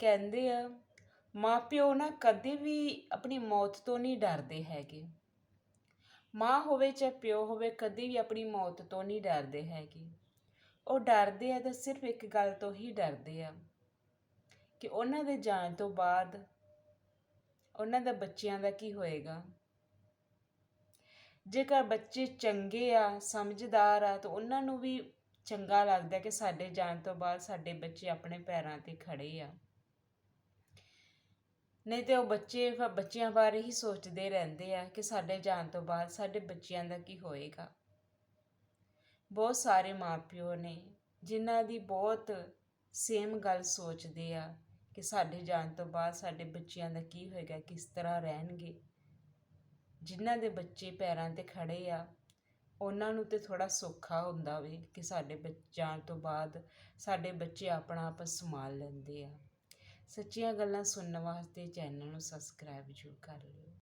ਕਹਿੰਦੇ ਆ, ਮਾਂ ਪਿਓ ਨਾ ਕਦੇ ਵੀ ਆਪਣੀ ਮੌਤ ਤੋਂ ਨਹੀਂ ਡਰਦੇ ਹੈਗੇ। ਮਾਂ ਹੋਵੇ ਚਾਹੇ ਪਿਓ ਹੋਵੇ, ਕਦੇ ਵੀ ਆਪਣੀ ਮੌਤ ਤੋਂ ਨਹੀਂ ਡਰਦੇ ਹੈਗੇ। ਉਹ ਡਰਦੇ ਆ ਤਾਂ ਸਿਰਫ ਇੱਕ ਗੱਲ ਤੋਂ ਹੀ ਡਰਦੇ ਆ, ਕਿ ਉਹਨਾਂ ਦੇ ਜਾਣ ਤੋਂ ਬਾਅਦ ਉਹਨਾਂ ਦਾ ਬੱਚਿਆਂ ਦਾ ਕੀ ਹੋਏਗਾ। ਜੇਕਰ ਬੱਚੇ ਚੰਗੇ ਆ, ਸਮਝਦਾਰ ਆ, ਤਾਂ ਉਹਨਾਂ ਨੂੰ ਵੀ ਚੰਗਾ ਲੱਗਦਾ ਕਿ ਸਾਡੇ ਜਾਣ ਤੋਂ ਬਾਅਦ ਸਾਡੇ ਬੱਚੇ ਆਪਣੇ ਪੈਰਾਂ ਤੇ ਖੜੇ ਆ। ਨਹੀਂ ਤੇ ਉਹ ਬੱਚੇ ਫ- ਬੱਚਿਆਂ ਬਾਰੇ ਹੀ ਸੋਚਦੇ ਰਹਿੰਦੇ ਆ ਕਿ ਸਾਡੇ ਜਾਣ ਤੋਂ ਬਾਅਦ ਸਾਡੇ ਬੱਚਿਆਂ ਦਾ ਕੀ ਹੋਏਗਾ। ਬਹੁਤ ਸਾਰੇ ਮਾਪਿਓ ਨੇ ਜਿਨ੍ਹਾਂ ਦੀ ਬਹੁਤ ਸੇਮ ਗੱਲ ਸੋਚਦੇ ਆ ਕਿ ਸਾਡੇ ਜਾਣ ਤੋਂ ਬਾਅਦ ਸਾਡੇ ਬੱਚਿਆਂ ਦਾ ਕੀ ਹੋਏਗਾ, ਕਿਸ ਤਰ੍ਹਾਂ ਰਹਿਣਗੇ। ਜਿਨ੍ਹਾਂ ਦੇ ਬੱਚੇ ਪੈਰਾਂ ਤੇ ਖੜੇ ਆ, ਉਹਨਾਂ ਨੂੰ ਤੇ ਥੋੜਾ ਸੌਖਾ ਹੁੰਦਾ ਵੇ ਕਿ ਸਾਡੇ ਬੱਚ- ਜਾਣ ਤੋਂ ਬਾਅਦ ਸਾਡੇ ਬੱਚੇ ਆਪਣਾ ਆਪ ਸੰਭਾਲ ਲੈਂਦੇ ਆ। ਸੱਚੀਆਂ ਗੱਲਾਂ ਸੁਣਨ ਵਾਸਤੇ ਚੈਨਲ ਨੂੰ ਸਬਸਕ੍ਰਾਈਬ ਜ਼ਰੂਰ ਕਰ ਲਿਓ।